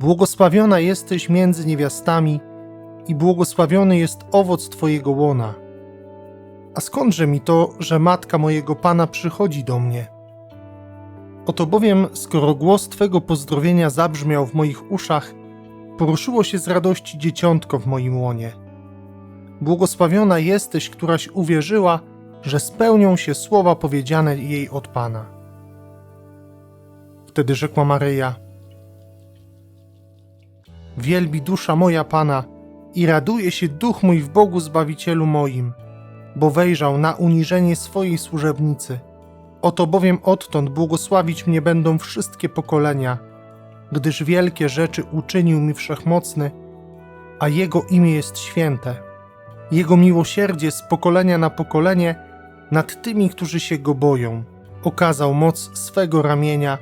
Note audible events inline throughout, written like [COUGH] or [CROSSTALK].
Błogosławiona jesteś między niewiastami i błogosławiony jest owoc Twojego łona. A skądże mi to, że matka mojego Pana przychodzi do mnie? Oto bowiem, skoro głos Twego pozdrowienia zabrzmiał w moich uszach, poruszyło się z radości dzieciątko w moim łonie. Błogosławiona jesteś, któraś uwierzyła, że spełnią się słowa powiedziane jej od Pana. Wtedy rzekła Maryja: Wielbi dusza moja Pana i raduje się duch mój w Bogu Zbawicielu moim, bo wejrzał na uniżenie swojej służebnicy. Oto bowiem odtąd błogosławić mnie będą wszystkie pokolenia, gdyż wielkie rzeczy uczynił mi wszechmocny, a Jego imię jest święte. Jego miłosierdzie z pokolenia na pokolenie nad tymi, którzy się Go boją. Okazał moc swego ramienia,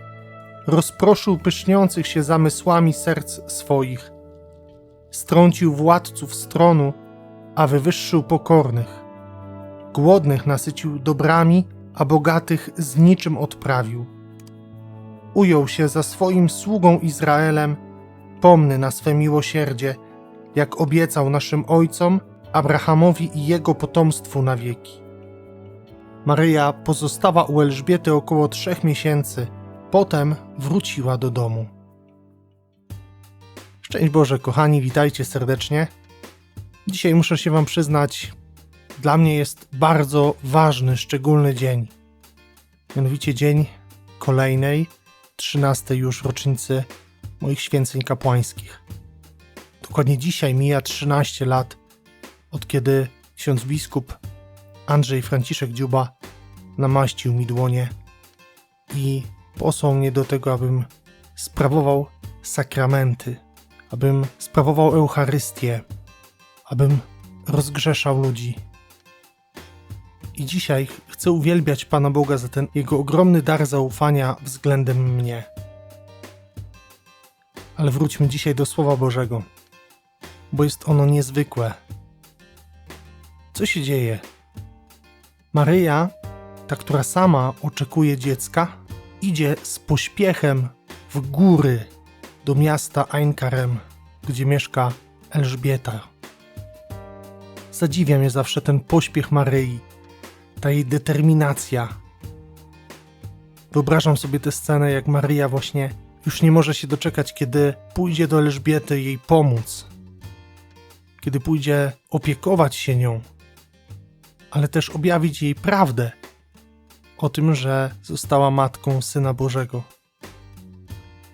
rozproszył pyszniących się zamysłami serc swoich. Strącił władców stronu, a wywyższył pokornych. Głodnych nasycił dobrami, a bogatych z niczym odprawił. Ujął się za swoim sługą Izraelem, pomny na swe miłosierdzie, jak obiecał naszym ojcom, Abrahamowi i jego potomstwu na wieki. Maryja pozostała u Elżbiety około trzech miesięcy, potem wróciła do domu. Szczęść Boże, kochani, witajcie serdecznie. Dzisiaj muszę się Wam przyznać, dla mnie jest bardzo ważny, szczególny dzień. Mianowicie dzień kolejnej, trzynastej już rocznicy moich święceń kapłańskich. Dokładnie dzisiaj mija 13 lat, od kiedy ksiądz biskup Andrzej Franciszek Dziuba namaścił mi dłonie i posłał mnie do tego, abym sprawował sakramenty, abym sprawował Eucharystię, abym rozgrzeszał ludzi. I dzisiaj chcę uwielbiać Pana Boga za ten Jego ogromny dar zaufania względem mnie. Ale wróćmy dzisiaj do Słowa Bożego, bo jest ono niezwykłe. Co się dzieje? Maryja, ta, która sama oczekuje dziecka, idzie z pośpiechem w góry do miasta Ainkarem, gdzie mieszka Elżbieta. Zadziwia mnie zawsze ten pośpiech Maryi, ta jej determinacja. Wyobrażam sobie tę scenę, jak Maryja właśnie już nie może się doczekać, kiedy pójdzie do Elżbiety jej pomóc, kiedy pójdzie opiekować się nią, ale też objawić jej prawdę o tym, że została matką Syna Bożego.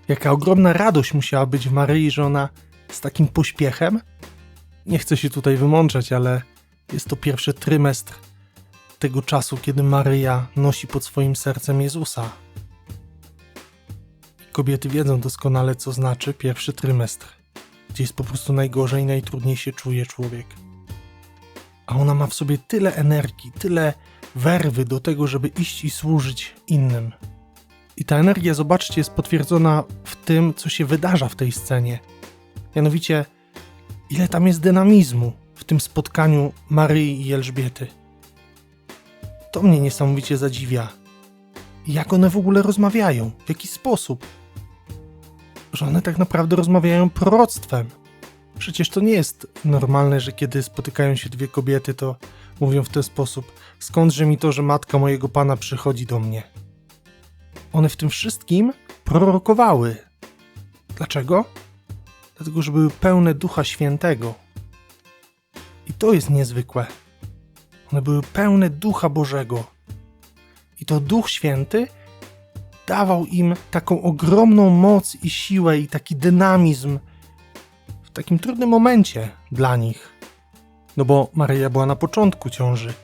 Jaka ogromna radość musiała być w Maryi, że ona z takim pośpiechem, nie chcę się tutaj wymączać, ale jest to pierwszy trymestr tego czasu, kiedy Maryja nosi pod swoim sercem Jezusa. Kobiety wiedzą doskonale, co znaczy pierwszy trymestr, gdzie jest po prostu najgorzej, najtrudniej się czuje człowiek. A ona ma w sobie tyle energii, tyle werwy do tego, żeby iść i służyć innym. I ta energia, zobaczcie, jest potwierdzona w tym, co się wydarza w tej scenie. Mianowicie, ile tam jest dynamizmu w tym spotkaniu Maryi i Elżbiety. To mnie niesamowicie zadziwia. Jak one w ogóle rozmawiają? W jaki sposób? Że one tak naprawdę rozmawiają proroctwem. Przecież to nie jest normalne, że kiedy spotykają się dwie kobiety, to mówią w ten sposób: Skądże mi to, że matka mojego pana przychodzi do mnie? One w tym wszystkim prorokowały. Dlaczego? Dlatego, że były pełne Ducha Świętego. I to jest niezwykłe. One były pełne Ducha Bożego. I to Duch Święty dawał im taką ogromną moc i siłę i taki dynamizm w takim trudnym momencie dla nich. No bo Maryja była na początku ciąży,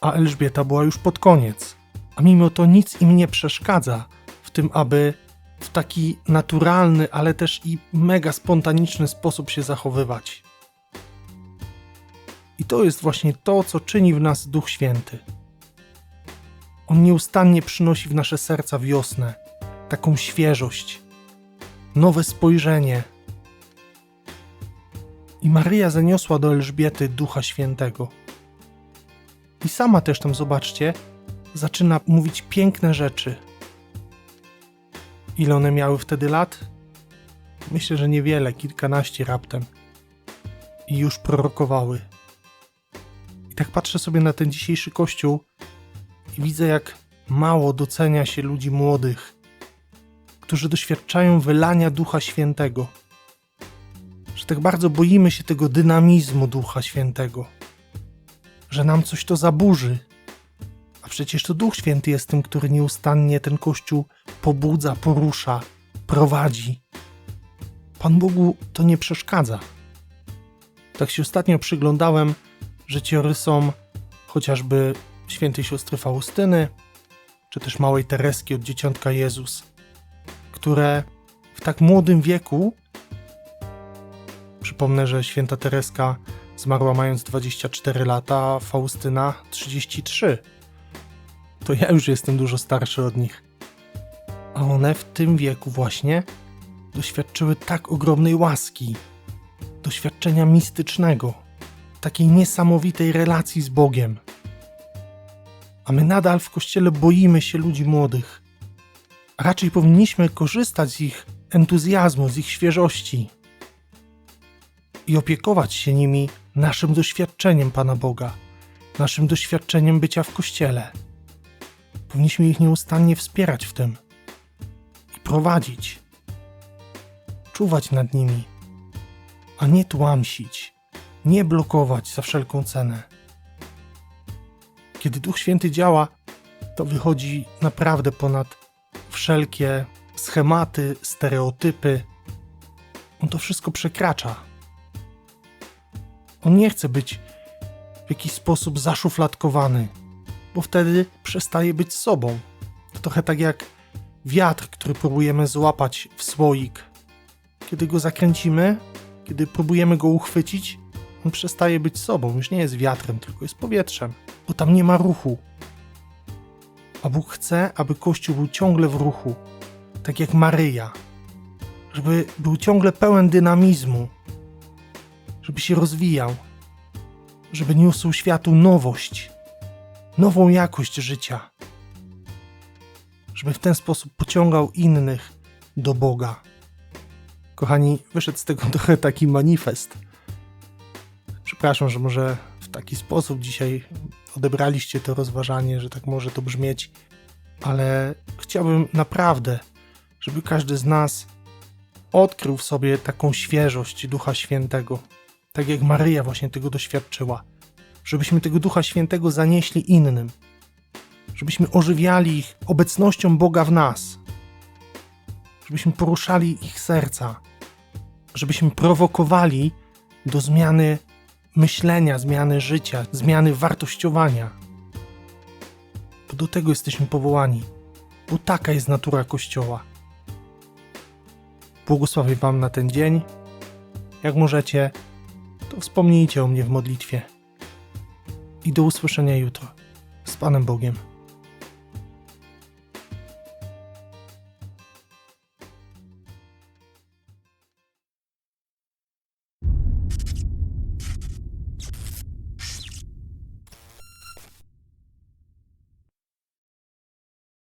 a Elżbieta była już pod koniec. A mimo to nic im nie przeszkadza w tym, aby w taki naturalny, ale też i mega spontaniczny sposób się zachowywać. I to jest właśnie to, co czyni w nas Duch Święty. On nieustannie przynosi w nasze serca wiosnę, taką świeżość, nowe spojrzenie. I Maryja zaniosła do Elżbiety Ducha Świętego. I sama też tam, zobaczcie, zaczyna mówić piękne rzeczy. Ile one miały wtedy lat? Myślę, że niewiele, kilkanaście raptem. I już prorokowały. I tak patrzę sobie na ten dzisiejszy kościół i widzę, jak mało docenia się ludzi młodych, którzy doświadczają wylania Ducha Świętego. Tak bardzo boimy się tego dynamizmu Ducha Świętego, że nam coś to zaburzy. A przecież to Duch Święty jest tym, który nieustannie ten kościół pobudza, porusza, prowadzi. Pan Bogu to nie przeszkadza. Tak się ostatnio przyglądałem życiorysom chociażby świętej siostry Faustyny, czy też małej Tereski od Dzieciątka Jezus, które w tak młodym wieku, przypomnę, że święta Tereska zmarła mając 24 lata, a Faustyna 33. To ja już jestem dużo starszy od nich. A one w tym wieku właśnie doświadczyły tak ogromnej łaski, doświadczenia mistycznego, takiej niesamowitej relacji z Bogiem. A my nadal w kościele boimy się ludzi młodych. A raczej powinniśmy korzystać z ich entuzjazmu, z ich świeżości i opiekować się nimi naszym doświadczeniem Pana Boga, naszym doświadczeniem bycia w kościele. Powinniśmy ich nieustannie wspierać w tym i prowadzić, czuwać nad nimi, a nie tłamsić, nie blokować za wszelką cenę. Kiedy Duch Święty działa, to wychodzi naprawdę ponad wszelkie schematy, stereotypy. On to wszystko przekracza. On nie chce być w jakiś sposób zaszufladkowany, bo wtedy przestaje być sobą. To trochę tak jak wiatr, który próbujemy złapać w słoik. Kiedy go zakręcimy, kiedy próbujemy go uchwycić, on przestaje być sobą, już nie jest wiatrem, tylko jest powietrzem, bo tam nie ma ruchu. A Bóg chce, aby Kościół był ciągle w ruchu, tak jak Maryja, żeby był ciągle pełen dynamizmu, żeby się rozwijał, żeby niósł światu nowość, nową jakość życia, żeby w ten sposób pociągał innych do Boga. Kochani, wyszedł z tego [LAUGHS] trochę taki manifest. Przepraszam, że może w taki sposób dzisiaj odebraliście to rozważanie, że tak może to brzmieć, ale chciałbym naprawdę, żeby każdy z nas odkrył w sobie taką świeżość Ducha Świętego, tak jak Maryja właśnie tego doświadczyła, żebyśmy tego Ducha Świętego zanieśli innym, żebyśmy ożywiali ich obecnością Boga w nas, żebyśmy poruszali ich serca, żebyśmy prowokowali do zmiany myślenia, zmiany życia, zmiany wartościowania. Bo do tego jesteśmy powołani, bo taka jest natura Kościoła. Błogosławię Wam na ten dzień. Jak możecie, wspomnijcie o mnie w modlitwie. I do usłyszenia jutro. Z Panem Bogiem.